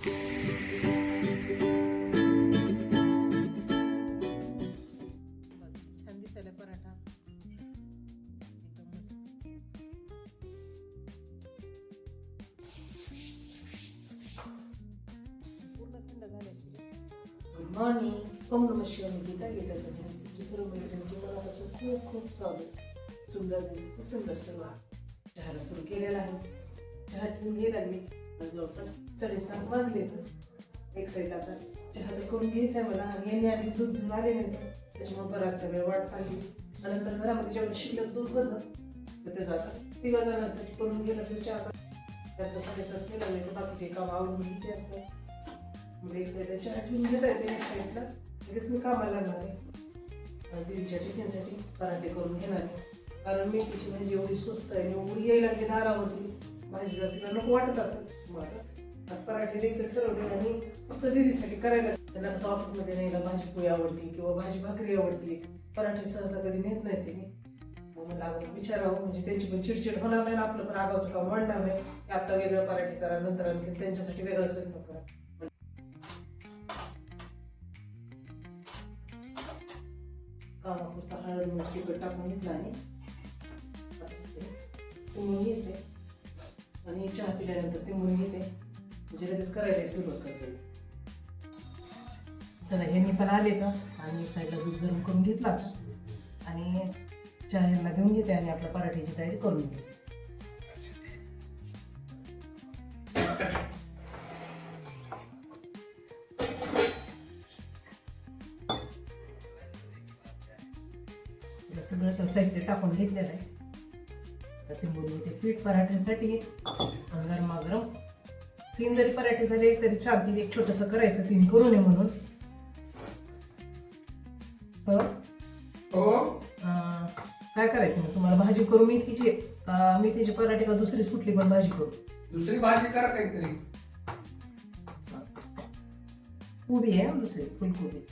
छान दिसायला पराठा. पूर्ण थंड झाल्याशिवाय. गुड मॉर्निंग ओम नम शिवाय गीता गीताच्या घरी सर्व मैत्रिणींची मनापासून खूप खूप स्वागत. सुंदर दिसतो सुंदर सुरुवात. चहाला सुरू केलेला आहे. चहा ठेवून घे लागली. जवळपास साडेसात वाजले. तर एक साईड आता. चहा तर करून घ्यायचा आहे मला. आणि यांनी आधी दूध घेऊन आले नाही. त्याच्यामुळे बराचसा वेळ वाट पाहिली. आणि नंतर घरामध्ये जेवढं शिल्लक दूध होतं. तर त्याचं आता तिघा जणांसाठी करून गेलं तर चहा त्यात साडेसात केलं नाही तर बाकीचे काम आवडून घ्यायचे असतात. मग एक साईडला चहा ठेवून घेता येते एक साईडला लगेच मी कामाला लागणार आहे. आणि दिदीच्या टिफिनसाठी पराठे करून घेणार आहे. कारण मेथीची म्हणजे एवढी स्वस्त आहे. आणि एवढी यायला लागली दारावरती. भाजी जर नको वाटत असत मला आज पराठे द्यायचं ठरवले आणि फक्त दिदीसाठी करायला त्यांना कसं ऑफिसमध्ये न्यायला भाजी पोळी आवडते किंवा भाजी भाकरी आवडते. पराठे सहसा कधी नेत नाही ते मग म्हणलं विचारावं म्हणजे त्यांची पण चिडचिड होणार नाही आपलं पण आगावचं काम वाढणार नाही. की आता वेगळं पराठे करा नंतर आणखी त्यांच्यासाठी वेगळं स्वयंपाक करा. कामापुरता हळद मीठ तिखट टाकून घेतला आणि तिमून घ्यायचे आणि चहा पिल्यानंतर तिमून घेते म्हणजे लगेच करायला सुरुवात करते. चला यांनी पण आले तर आणि एक साईडला दूध गरम करून घेतला. आणि चहा यांना देऊन घेते आणि आपल्या पराठ्याची तयारी करून घेते. सगळं तर साहित्य टाकून घेतलेलं आहे. आता ते पीठ पराठ्यासाठी आणि गरमागरम तीन जरी पराठे झाले तरी चालतील. एक छोटंसं करायचं तीन करू नये म्हणून. हो. हो काय करायचं मग? तुम्हाला भाजी करू मेथीची मेथीची पराठे का दुसरीच कुठली पण भाजी करू? दुसरी भाजी करा काहीतरी. उभी आहे हं दुसरी फुलकोबी.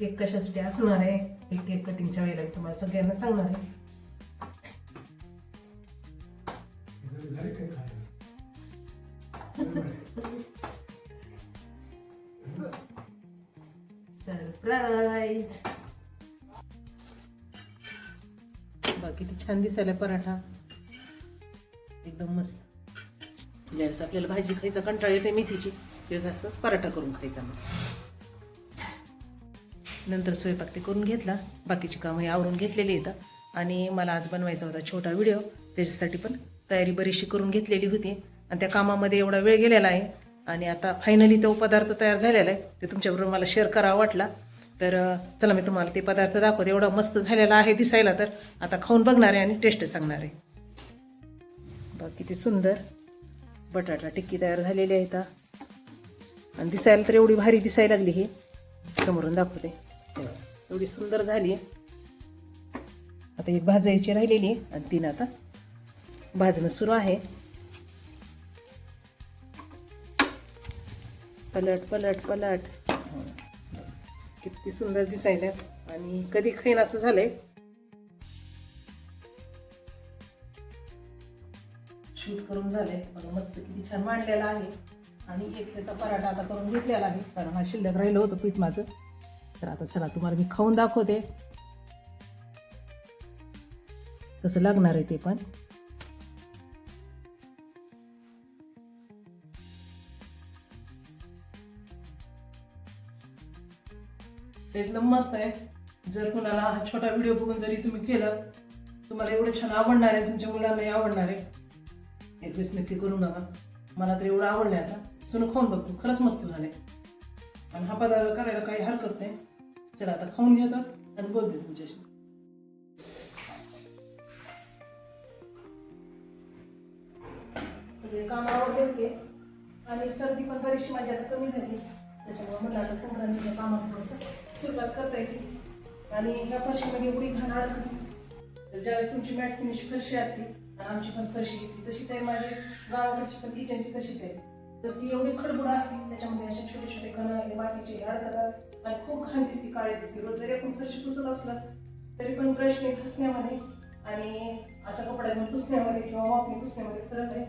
केक कशासाठी असणार आहे? हे केक कटिंगच्या वेळेला मी तुम्हाला सगळ्यांना सांगणार आहे. सरप्राईज बाकी किती छान दिसायला पराठा. एकदम मस्त. ज्यावेळेस आपल्याला भाजी खायचा कंटाळा येते मेथीची त्यावेळेस असंच पराठा करून खायचा मग. नंतर स्वयंपाक ते करून घेतला. बाकीची कामं हे आवरून घेतलेली आहेत. आणि मला आज बनवायचा होता छोटा व्हिडिओ. त्याच्यासाठी पण तयारी बरीचशी करून घेतलेली होती. आणि त्या कामामध्ये एवढा वेळ गेलेला आहे. आणि आता फायनली तो पदार्थ तयार झालेला आहे. ते तुमच्याबरोबर मला शेअर करावा वाटला. तर चला मी तुम्हाला ते पदार्थ दाखवते. एवढा मस्त झालेला आहे दिसायला तर. आता खाऊन बघणार आहे आणि टेस्ट सांगणार आहे. बघ किती सुंदर बटाटा टिक्की तयार झालेली आहे आता आणि दिसायला तर एवढी भारी दिसायला लागली ही. समोरून दाखवते. एवढी सुंदर झाली. आता एक भाजायची राहिलेली आणि तीन आता भाजणं सुरू आहे. पलट पलट पलट. किती सुंदर दिसायला. आणि कधी खाईन असं झालंय. शूट करून झालंय. बघा मस्त किती छान मांडलेला आहे. आणि एक ह्याचा पराठा आता करून घेतलेला आहे. कारण हा शिल्लक राहिलं होतं पीठ माझं. तर आता चला तुम्हाला मी खाऊन दाखवते. कसं लागणार आहे ते पण. एकदम मस्त आहे. जर कुणाला हा छोटा व्हिडिओ बघून जरी तुम्ही केलं तुम्हाला एवढं छान आवडणार आहे तुमच्या मुलांनाही आवडणार आहे. एक वेळेस नक्की करू नका. मला तर एवढं आवडलं आता. सुन खाऊन बघतो खरंच मस्त झाले आणि हा पदार्थ करायला काही हरकत नाही. चला आता खाऊन घेतात आणि बोलते तुमच्याशी. सगळे काम आवडले होते आणि सर्दी पण बरीचशी माझी आता कमी झाली. त्याच्यामुळे म्हणलं आता संक्रांतीच्या कामात थोडंसं सुरुवात करता येते. आणि ह्या फरशीमध्ये एवढी घाण अडकली तर ज्यावेळेस तुमची मॅट फिनिश फरशी असते आणि आमची पण फरशी ती तशीच आहे माझी. गावाकडची पण किचनची तशीच आहे. तर ती एवढी खडबड असते त्याच्यामध्ये असे छोटे छोटे कण हे मातीचे अडकतात. आणि खूप घाण दिसते काळी दिसते. रोज जरी आपण फरशी पुसत असलं तरी पण ब्रशने घासण्यामध्ये आणि असा कपडा घेऊन पुसण्यामध्ये किंवा वापणी पुसण्यामध्ये फरक आहे.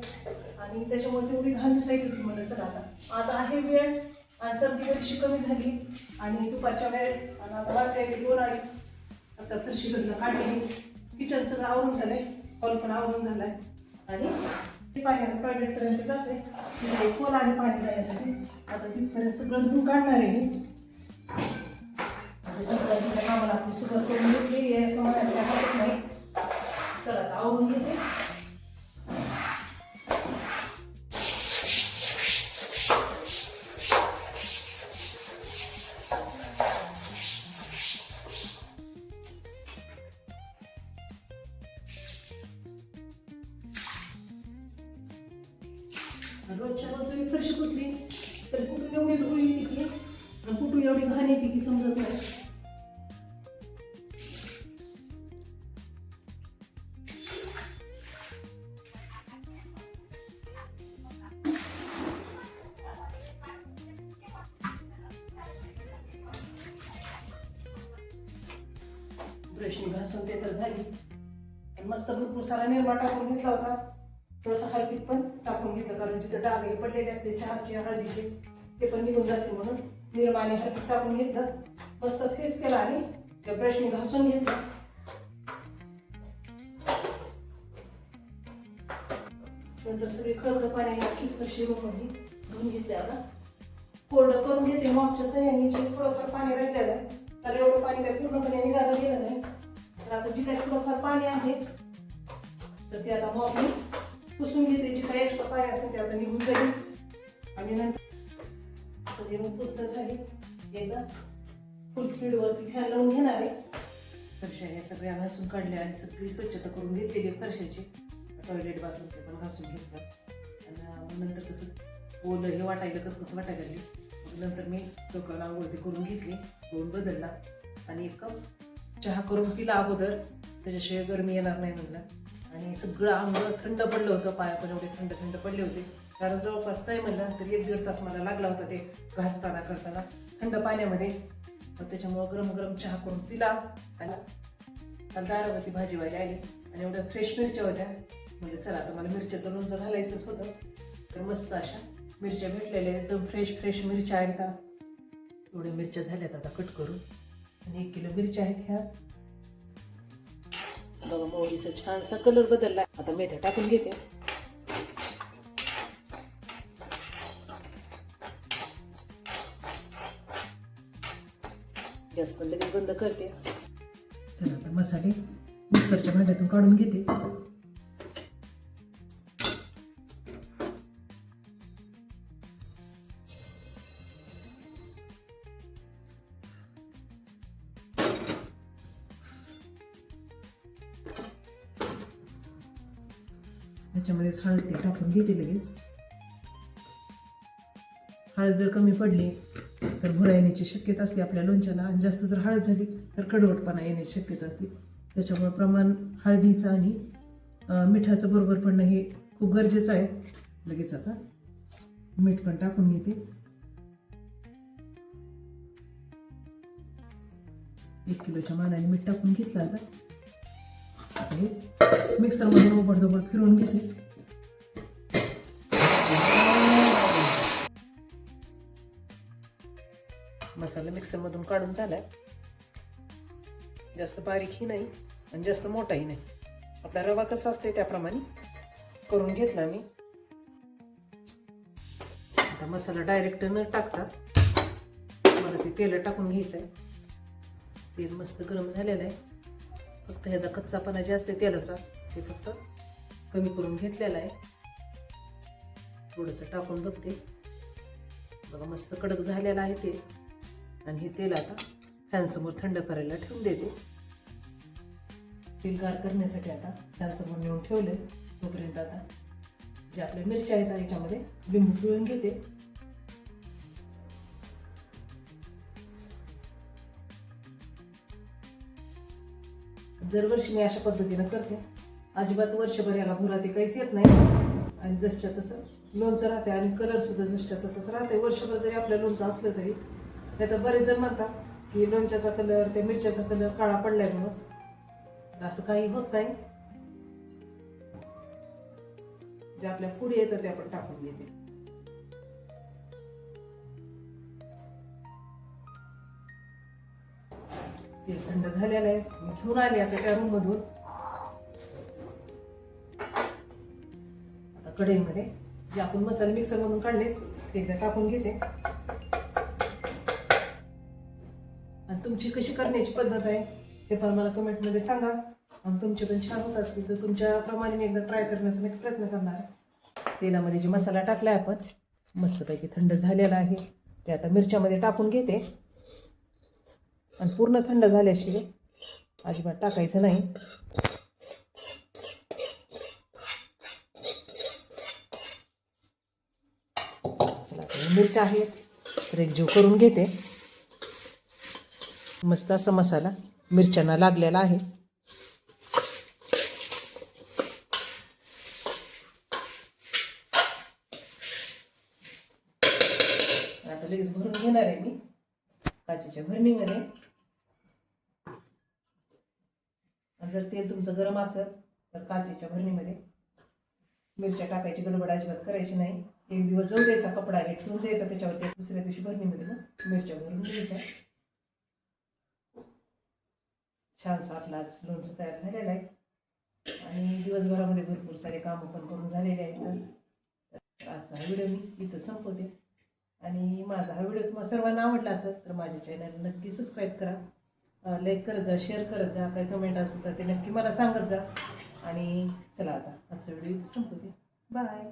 आणि त्याच्यामुळे तेवढी घाण दिसायची होती म्हणलं चला आता. आज आहे वेळ आणि सर्दी बरीचशी कमी झाली आणि दुपारच्या वेळेत आणि आता वाटले दोन अडीच. आता फरशी बदला काढली किचन सगळं आवरून झालंय हॉल पण आवरून झालाय. आणि पाण्यात टॉयलेटपर्यंत जाते तिथे खोल आहे पाणी जाण्यासाठी. आता तिथपर्यंत सगळं धुवून काढणार आहे मी. आता सगळं कामाला आपली सुरुवात करून घेतलेली आहे एवढी घाण येते की समजत नाही. ब्रशनी घासून ते तर झाली. मस्त भरपूर सारा निर्मा टाकून घेतला होता. थोडासा हरपीत पण टाकून घेतलं कारण तिथं डाग हे पडलेले असते चहाचे हळदीचे ते पण निघून जाते म्हणून. निर्माने आणि टाकून घेतलं. मस्त फेस केला आणि त्या ब्रशने घासून घेतलं. नंतर सगळी खळखळ पाण्याने अख्खी फरशी मध्ये धुवून घेतली आता. कोरडं करून घेते मॉपच्या सह्याने जे थोडंफार पाणी राहिलेलं. आहे तर एवढं पाणी काही पूर्णपणे निघालं गेलं नाही. तर आता जी काही थोडंफार पाणी आहे तर ते आता मॉपने पुसून घेते. जी काही एक्स्ट्रा पाणी असेल ते आता निघून जाईल. आणि नंतर सगळी मग पुसणं झाली. एकदा फुल स्पीडवरती फॅन लावून घेणार आहे. फरशा या सगळ्या घासून काढल्या आणि सगळी स्वच्छता करून घेतलेली आहे फरशाची. टॉयलेट बाथरूम ते पण घासून घेतलं. आणि नंतर कसं ओलं हे वाटायला कसं कसं वाटायला लागली. नंतर मी डोक्याला आंघोळ करून घेतली. दोन बदलला. आणि एक कप चहा करून पिला अगोदर. त्याच्याशिवाय गरमी येणार नाही म्हणलं. आणि सगळं अंग थंड पडलं होतं. पाया पण एवढे थंड थंड पडले होते. कारण जवळपास नाही म्हणलं तर एक दीड तास मला लागला होता ते घासताना करताना थंड पाण्यामध्ये. मग त्याच्यामुळं गरम गरम चहा करून पिला आणि दारावरती भाजीवाली आली. आणि एवढ्या फ्रेश मिरच्या होत्या. म्हणजे चला आता मला मिरच्याचं लोणचं घालायचंच होतं. तर मस्त अशा मिरच्या भेटलेल्या एकदम फ्रेश फ्रेश मिरच्या आहेत. एवढ्या मिरच्या झाल्यात आता कट करून. आणि एक किलो मिरच्या आहेत ह्या. बघा मोहरीचा छानसा कलर बदलला. आता मेथ्या टाकून घेते. गॅस पण लगेच बंद करते. चला आता मसाले मिक्सरच्या भांड्यातून काढून घेते. त्याच्यामध्ये हळद ते टाकून घेते लगेच. हळद जर कमी पडली तर भुरा येण्याची शक्यता असते आपल्या लोणच्याला आणि जास्त जर हळद झाली तर कडवटपणा येण्याची शक्यता असते त्याच्यामुळे प्रमाण हळदीचं आणि मिठाचं बरोबर पडणं हे खूप गरजेचं आहे. लगेच आता मीठ पण टाकून घेते. एक किलोच्या मानाने मीठ टाकून घेतलं आता. आता हे मिक्सरमधून ओबडधोबड फिरवून घेते. मसाला मिक्सरमधून काढून झाला. जास्त बारीकही नाही आणि जास्त मोठाही नाही. आपला रवा कसा असते त्याप्रमाणे करून घेतला मी. आता मसाला डायरेक्ट न टाकता मला ते तेल टाकून घ्यायचं आहे तेल मस्त गरम झालेलं आहे. फक्त ह्याचा कच्चापणा जे असते तेलाचा ते फक्त कमी करून घेतलेला आहे. थोडंसं टाकून बघते. बघा मस्त कडक झालेलं आहे ते. आणि हे तेल आता फॅनसमोर थंड करायला ठेवून देते. तेल गार करण्यासाठी आता फॅनसमोर नेऊन ठेवले तोपर्यंत आता जे आपल्या मिरच्या आहेत याच्यामध्ये लिंबू पिळून घेते. दरवर्षी मी अशा पद्धतीनं करते. अजिबात वर्षभर याला भुरा ते काहीच येत नाही. आणि जसच्या तसं लोणचं राहते आणि कलर सुद्धा जसच्या तसंच राहते वर्षभर जरी आपल्या लोणचं असलं तरी नाही तर बरेच जण म्हणतात की लोणच्याचा कलर त्या मिरच्याचा कलर काळा पडलाय म्हणून. तर असं काही होत नाही. जे आपल्या पुढे येतं ते आपण टाकून घेते. तेल थंड झालेलं आहे. मी घेऊन आले आता त्या रूम मधून. आता कढईमध्ये जे आपण मसाले मिक्सर मधून काढले ते एकदा टाकून घेते. तुमची कशी करण्याची पद्धत आहे ते पण मला कमेंटमध्ये सांगा. आणि तुमचे पण छान होत असतील तर तुमच्याप्रमाणे मी एकदा ट्राय करण्याचा नक्की प्रयत्न करणार तेलामध्ये जे मसाला टाकला आहे आपण मस्तपैकी थंड झालेला आहे. ते आता मिरच्यामध्ये टाकून घेते. आणि पूर्ण थंड झाल्याशिवाय अजिबात टाकायचं नाही. चला मिरच्या आहेत तर एक जीव करून घेते. मस्त असा मसाला मिरच्यांना लागलेला आहे. आता लगेच भरून घेणार आहे मी काचेच्या भरणीमध्ये. जर तेल तुमचं गरम असेल तर काचेच्या भरणीमध्ये मिरच्या टाकायची गडबड अजिबात करायची नाही. एक दिवस जाऊ द्यायचा कपडा हे ठेवून द्यायचा त्याच्यावरती दुसऱ्या दिवशी भरणीमध्ये मग मिरच्या भरून द्यायच्या छानसा आपला लोणचं तयार झालेलं आहे. आणि दिवसभरामध्ये भरपूर सारे कामं पण करून झालेले आहेत. तर आजचा हा व्हिडिओ मी इथं संपवते. आणि माझा हा व्हिडिओ तुम्हाला सर्वांना आवडला असेल तर माझ्या चॅनल नक्की सबस्क्राईब करा. लाईक करत जा शेअर करत जा. काही कमेंट असेल तर ते नक्की मला सांगत जा. आणि चला आता आजचा व्हिडिओ इथं संपवते. बाय